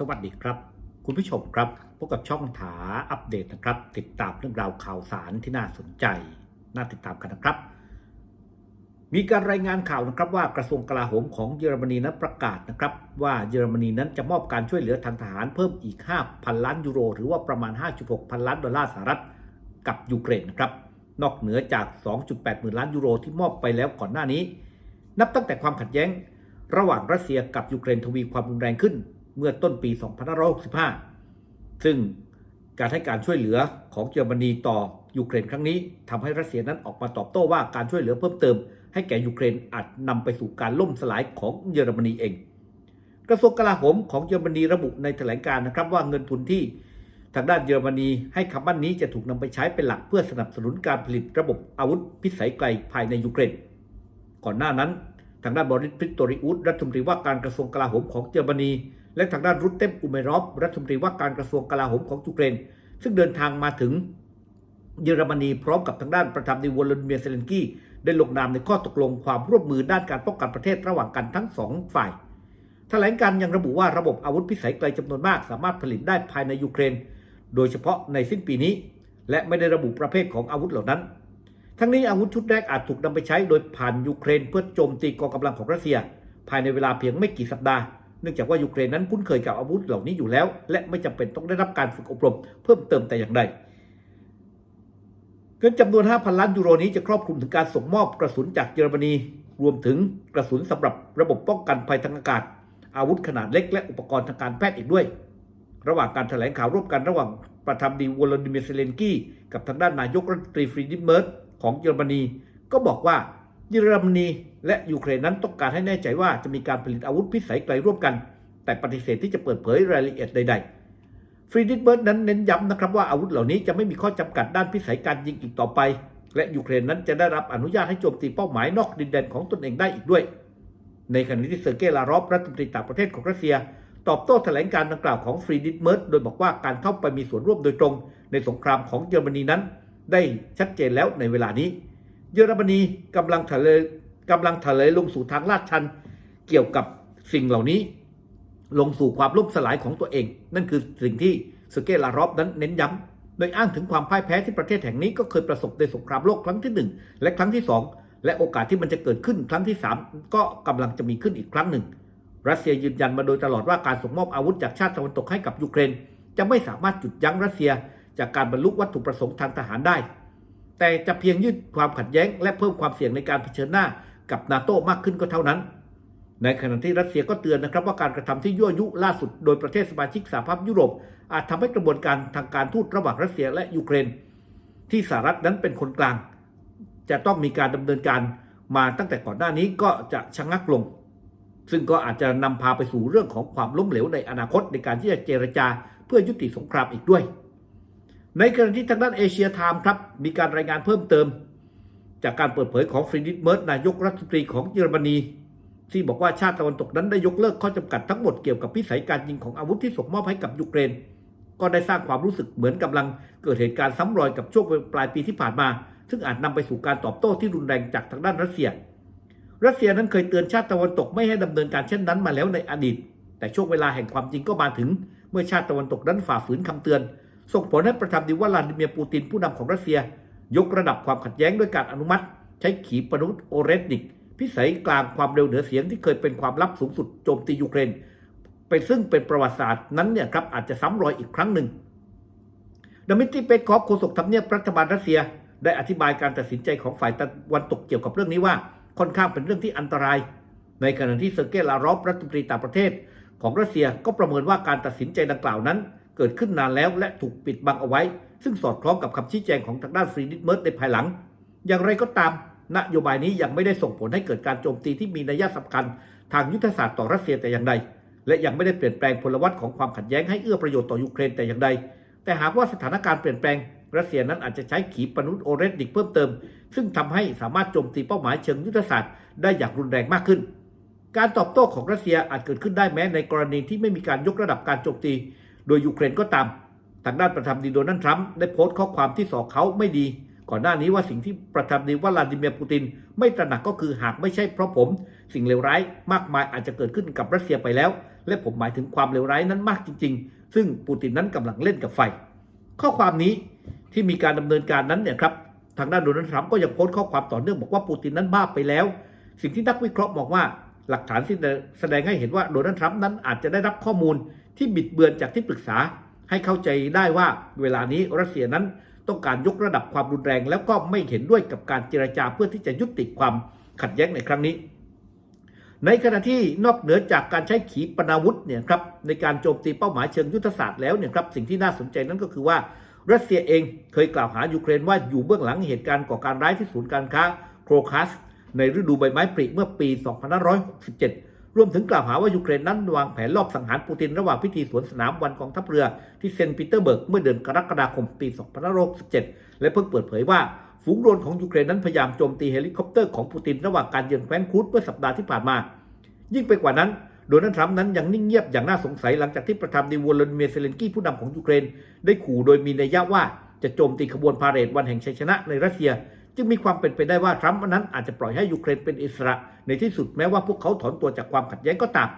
สวัสดีครับ คุณผู้ชมครับพบกับช่องถาอัปเดตนะครับ ติดตามเรื่องราวข่าวสารที่น่าสนใจ น่าติดตามกันนะครับ มีการรายงานข่าวนะครับว่ากระทรวงกลาโหมของเยอรมนีนั้นประกาศนะครับ ว่าเยอรมนีนั้นจะมอบการช่วยเหลือทางทหารเพิ่มอีก 5,000 ล้านยูโร หรือว่าประมาณ 5.6 พันล้านดอลลาร์สหรัฐกับยูเครนนะครับนอกเหนือจาก 2.8 หมื่นล้านยูโรที่มอบไปแล้วก่อนหน้านี้ นับตั้งแต่ความขัดแย้ง ระหว่างรัสเซียกับยูเครนทวีความรุนแรงขึ้น เมื่อต้นปี 2565 ซึ่งการให้การช่วยเหลือของเยอรมนีต่อยูเครนครั้งนี้ทำให้รัสเซียนั้นออกมาตอบโต้ว่าการช่วยเหลือเพิ่มเติม ให้แก่ยูเครนอาจนำไปสู่การล่มสลายของเยอรมนีเอง กระทรวงกลาโหมของเยอรมนีระบุในแถลงการนะครับว่าเงินทุนที่ทางด้านเยอรมนีให้คำมั่นนี้จะถูกนำไปใช้เป็นหลักเพื่อสนับสนุนการผลิตระบบอาวุธพิสัยไกลภายในยูเครน ก่อนหน้านั้น ทางด้านบริสพิตโตริอุสรัฐมนตรีว่าการกระทรวงกลาโหมของเยอรมนี และทางด้านรุตเต็มอุเมรอฟรัฐมนตรีว่าการกระทรวงกลาโหมของยูเครน ซึ่งเดินทางมาถึงเยอรมนีพร้อมกับทางด้านประธานาธิบดีวลาดิเมียเซเลนกี้ได้ลงนามในข้อตกลงความร่วมมือด้านการป้องกันประเทศระหว่างกันทั้งสองฝ่าย แถลงการยังระบุว่าระบบอาวุธพิสัยไกลจำนวนมากสามารถผลิตได้ภายในยูเครน โดยเฉพาะในสิ้นปีนี้ และไม่ได้ระบุประเภทของอาวุธเหล่านั้น ทั้งนี้อาวุธชุดแรกอาจถูกนำไปใช้โดยผ่านยูเครน เพื่อโจมตีกองกำลังของรัสเซีย ภายในเวลาเพียงไม่กี่สัปดาห์ เนื่องจากว่ายูเครนนั้นคุ้นเคยกับอาวุธเหล่านี้อยู่แล้ว และไม่จำเป็นต้องได้รับการฝึกอบรมเพิ่มเติมแต่อย่างใดเงินจำนวน 5,000 ล้านยูโรนี้จะครอบคลุมถึงการส่งมอบกระสุนจากเยอรมนี รวมถึงกระสุนสำหรับระบบป้องกันภัยทางอากาศ อาวุธขนาดเล็กและอุปกรณ์ทางการแพทย์อีกด้วย ระหว่างการแถลงข่าวร่วมกันระหว่างประธานดีวอลดิเมียเซเลนกี้กับทางด้านนายกรัฐมนตรีฟรีดิเมิร์ตของเยอรมนี ก็บอกว่า เยอรมนีและยูเครนนั้นต้องการให้แน่ใจว่าจะมีการผลิตอาวุธพิสัยไกลร่วมกัน แต่ปฏิเสธที่จะเปิดเผยรายละเอียดใดๆ ฟรีดิเบิร์ตนั้นเน้นย้ำนะครับว่าอาวุธเหล่านี้จะไม่มีข้อจำกัดด้านพิสัยการยิงอีกต่อไป และยูเครนนั้นจะได้รับอนุญาตให้โจมตีเป้าหมายนอกดินแดนของตนเองได้อีกด้วย ในขณะที่เซอร์เกย์ลารอฟรัฐมนตรีต่างประเทศของรัสเซีย ตอบโต้แถลงการดังกล่าวของฟรีดิเมิร์ตโดยบอกว่าการเข้าไปมีส่วนร่วมโดยตรง ในสงครามของเยอรมนีนั้น ได้ชัดเจนแล้วในเวลานี้ เยอรมนีกำลังทะเลกำลังทะเลลงสู่ทางลาดชัน เกี่ยวกับสิ่งเหล่านี้ ลงสู่ความล่มสลายของตัวเอง นั่นคือสิ่งที่เซอร์เกลารอฟนั้นเน้นย้ำโดยอ้างถึงความพ่ายแพ้ที่ประเทศแห่งนี้ก็เคยประสบในสงครามโลกครั้งที่หนึ่งและครั้งที่สองและโอกาสที่มันจะเกิดขึ้นครั้งที่สามก็กำลังจะมีขึ้นอีกครั้งหนึ่ง รัสเซียยืนยันมาโดยตลอดว่าการส่งมอบอาวุธจากชาติตะวันตกให้กับยูเครน จะไม่สามารถหยุดยั้งรัสเซีย จากการบรรลุวัตถุประสงค์ทางทหารได้ แต่จะเพียงยืดความขัดแย้ง และเพิ่มความเสี่ยงในการเผชิญหน้ากับนาโตมากขึ้นก็เท่านั้น ในขณะที่รัสเซียก็เตือนนะครับว่าการกระทำที่ยั่วยุล่าสุดโดยประเทศสมาชิกสหภาพยุโรป อาจทำให้กระบวนการทางการทูตระหว่างรัสเซียและยูเครน ที่สหรัฐนั้นเป็นคนกลาง จะต้องมีการดำเนินการมาตั้งแต่ก่อนหน้านี้ก็จะชะงักลง ซึ่งก็อาจจะนำพาไปสู่เรื่องของความล้มเหลวในอนาคตในการที่จะเจรจาเพื่อยุติสงครามอีกด้วย ในขณะที่ทางด้านเอเชียไทม์ครับ มีการรายงานเพิ่มเติม จากการเปิดเผยของฟรีดิตเมิร์ตนายกรัฐมนตรีของเยอรมนี ที่บอกว่าชาติตะวันตกนั้นได้ยกเลิกข้อจำกัดทั้งหมดเกี่ยวกับพิสัยการยิงของอาวุธที่ส่งมอบให้กับยูเครน ก็ได้สร้างความรู้สึกเหมือนกำลังเกิดเหตุการณ์ซ้ำรอยกับช่วงปลายปีที่ผ่านมา ซึ่งอาจนำไปสู่การตอบโต้ที่รุนแรงจากทางด้านรัสเซีย รัสเซียนั้นเคยเตือนชาติตะวันตกไม่ให้ดำเนินการเช่นนั้นมาแล้วในอดีต แต่ช่วงเวลาแห่งความจริงก็มาถึง เมื่อชาติตะวันตกนั้นฝ่าฝืนคำเตือน ส่งผลให้ประธานาธิบดีวลาดิเมียปูตินผู้นำของรัสเซีย ยกระดับความขัดแย้งด้วยการอนุมัติ ใช้ขีปนาวุธโอเรสนิก พิสัยกลางความเร็วเหนือเสียงที่เคยเป็นความลับสูงสุดโจมตียูเครนเป็นซึ่งเป็นประวัติศาสตร์นั้นเนี่ยครับอาจจะซ้ำรอยอีกครั้งหนึ่งดมิตรีเปสคอฟโฆษกทำเนียบรัฐบาลรัสเซีย ได้อธิบายการตัดสินใจของฝ่ายตะวันตกเกี่ยวกับเรื่องนี้ว่า ค่อนข้างเป็นเรื่องที่อันตราย ในขณะที่เซอร์เกย์ลารอฟรัฐมนตรีต่างประเทศ ของรัสเซียก็ประเมินว่าการตัดสินใจดังกล่าวนั้น เกิดขึ้นนานแล้วและถูกปิดบังเอาไว้ ซึ่งสอดคล้องกับคำชี้แจงของทางด้านฟรีดิตเมิร์ตในภายหลัง อย่างไรก็ตาม นโยบายนี้ยังไม่ได้ส่งผลให้เกิดการโจมตีที่มีนัยสำคัญ ทางยุทธศาสตร์ต่อรัสเซียแต่อย่างใด และยังไม่ได้เปลี่ยนแปลงพลวัตของความขัดแย้งให้เอื้อประโยชน์ต่อยูเครนแต่อย่างใด แต่หากว่าสถานการณ์เปลี่ยนแปลงรัสเซียนั้นอาจจะใช้ขีปนาวุธโอเรสนิกเพิ่มเติม ซึ่งทำให้สามารถโจมตีเป้าหมายเชิงยุทธศาสตร์ได้อย่างรุนแรงมากขึ้น การตอบโต้ของรัสเซียอาจเกิดขึ้นได้แม้ในกรณีที่ไม่มีการยกระดับการโจมตี โดยยูเครนก็ตาม ทางด้านประธานาธิบดีโดนัลด์ทรัมป์ได้โพสต์ข้อความที่สอเขาไม่ดี ก่อนหน้านี้ว่าสิ่งที่ประธานาธิบดีวลาดิเมียร์ปูติน ไม่ตระหนักก็คือหากไม่ใช่เพราะผม สิ่งเลวร้ายมากมายอาจจะเกิดขึ้นกับรัสเซียไปแล้ว และผมหมายถึงความเลวร้ายนั้นมากจริง ๆ ซึ่งปูตินนั้นกำลังเล่นกับไฟ ข้อความนี้ที่มีการดำเนินการนั้นเนี่ยครับทางด้านโดนัลด์ทรัมป์ก็ยังโพสต์ข้อความต่อเนื่องบอกว่าปูตินนั้นบ้าไปแล้ว สิ่งที่นักวิเคราะห์มองว่า หลักฐานที่แสดงให้เห็นว่าโดนัลด์ทรัมป์นั้นอาจจะได้รับข้อมูลที่บิดเบือนจากที่ปรึกษา ให้เข้าใจได้ว่าเวลานี้รัสเซียนั้นต้องการยกระดับความรุนแรง แล้วก็ไม่เห็นด้วยกับการเจรจาเพื่อที่จะยุติความขัดแย้งในครั้งนี้ ในขณะที่นอกเหนือจากการใช้ขีปนาวุธเนี่ยครับในการโจมตีเป้าหมายเชิงยุทธศาสตร์แล้วเนี่ยครับสิ่งที่น่าสนใจนั้นก็คือว่ารัสเซียเองเคยกล่าวหายูเครนว่าอยู่เบื้องหลังเหตุการณ์ก่อการร้ายที่ศูนย์การค้าโครคัส ในฤดูใบไม้ผลิเมื่อปี 2567 รวมถึงกล่าวหาว่ายูเครนนั้นวางแผนลอบสังหารปูตินระหว่างพิธีสวนสนามวันกองทัพเรือที่เซนต์ปีเตอร์เบิร์กเมื่อเดือนกรกฎาคมปี 2567 และเพิ่งเปิดเผยว่าฝูงโดรนของยูเครนนั้นพยายามโจมตีเฮลิคอปเตอร์ของปูตินระหว่างการเยือนแคว้นครูดเมื่อสัปดาห์ที่ผ่านมา ยิ่งไปกว่านั้นโดนัลด์ทรัมป์นั้นยังนิ่งเงียบอย่างน่าสงสัยหลังจากที่ประธานดีวลาดิเมียเซเลนกี้ผู้นำของยูเครน ได้ขู่โดยมีนัยยะว่าจะโจมตีขบวนพาเหรดวันแห่งชัยชนะในรัสเซีย จึงมีความเป็นไปได้ว่าทรัมป์นั้นอาจจะปล่อยให้ยูเครนเป็นอิสระ ในที่สุดแม้ว่าพวกเขาถอนตัวจากความขัดแย้งก็ตาม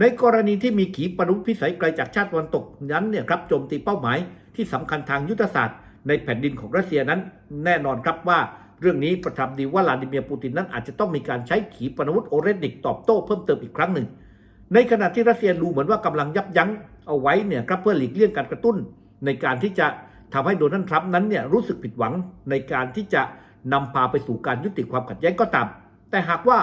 ในกรณีที่มีขีปนาวุธพิสัยไกลจากชาติตะวันตกนั้นเนี่ยครับโจมตีเป้าหมายที่สำคัญทางยุทธศาสตร์ ในแผ่นดินของรัสเซียนั้น แน่นอนครับว่า เรื่องนี้ประธานาธิบดีวลาดิเมียร์ปูตินนั้นอาจจะต้องมีการใช้ขีปนาวุธโอเรนิกตอบโต้เพิ่มเติมอีกครั้งหนึ่ง ในขณะที่รัสเซียดูเหมือนว่ากำลังยับยั้งเอาไว้เนี่ยครับเพื่อหลีกเลี่ยงการกระตุ้นในการที่จะ ทำให้โดนัลด์ทรัมป์นั้นเนี่ยรู้สึกผิดหวังในการที่จะนำพาไปสู่การยุติความขัดแย้งก็ตาม แต่หากว่า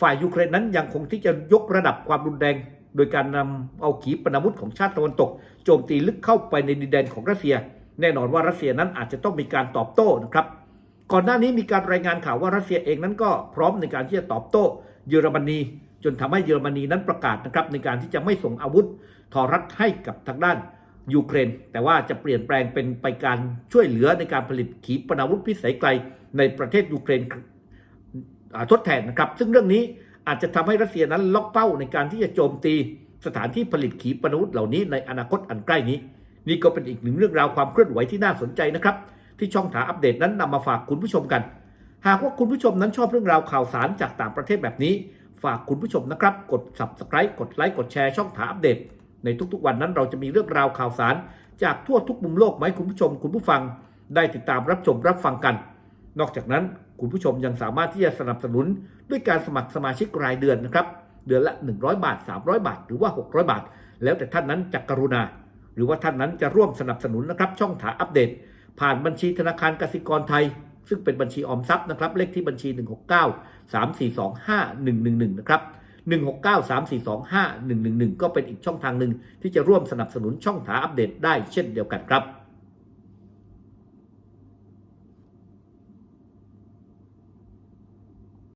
ฝ่ายยูเครนนั้นยังคงที่จะยกระดับความรุนแรง โดยการนำเอาขีปนาวุธของชาติตะวันตก โจมตีลึกเข้าไปในดินแดนของรัสเซีย แน่นอนว่ารัสเซียนั้นอาจจะต้องมีการตอบโต้นะครับ ก่อนหน้านี้มีการรายงานข่าวว่ารัสเซียเองนั้นก็พร้อมในการที่จะตอบโต้เยอรมนี จนทำให้เยอรมนีนั้นประกาศนะครับในการที่จะไม่ส่งอาวุธทอรัฐให้กับทางด้าน ยูเครน แต่ว่าจะเปลี่ยนแปลงเป็นไปการช่วยเหลือในการผลิตขีปนาวุธพิสัยไกลในประเทศยูเครนทดแทนนะครับ ซึ่งเรื่องนี้อาจจะทำให้รัสเซียนั้นล็อกเป้าในการที่จะโจมตีสถานที่ผลิตขีปนาวุธเหล่านี้ในอนาคตอันใกล้นี้ นี่ก็เป็นอีกหนึ่งเรื่องราวความเคลื่อนไหวที่น่าสนใจนะครับ ที่ช่องถาอัปเดตนั้นนำมาฝากคุณผู้ชมกัน หากว่าคุณผู้ชมนั้นชอบเรื่องราวข่าวสารจากต่างประเทศแบบนี้ ฝากคุณผู้ชมนะครับ กด subscribe กดไลค์กดแชร์ช่องถาอัปเดต ในทุกๆวันนั้นเราจะมีเรื่องราวข่าวสาร จากทั่วทุกมุมโลกมาให้คุณผู้ชม คุณผู้ฟังได้ติดตามรับชมรับฟังกัน นอกจากนั้นคุณผู้ชมยังสามารถที่จะสนับสนุนด้วยการสมัครสมาชิกรายเดือนนะครับ เดือนละ 100 บาท 300 บาท หรือว่า 600 บาท แล้วแต่ท่านนั้นจะกรุณา หรือว่าท่านนั้นจะร่วมสนับสนุนนะครับ ช่องถาอัปเดต ผ่านบัญชีธนาคารกสิกรไทย ซึ่งเป็นบัญชีออมทรัพย์นะครับ เลขที่บัญชี 169 3425 111 นะครับ 169 3425 111 ก็เป็นอีกช่องทางหนึ่งที่จะร่วมสนับสนุนช่องถาอัปเดตได้เช่นเดียวกันครับ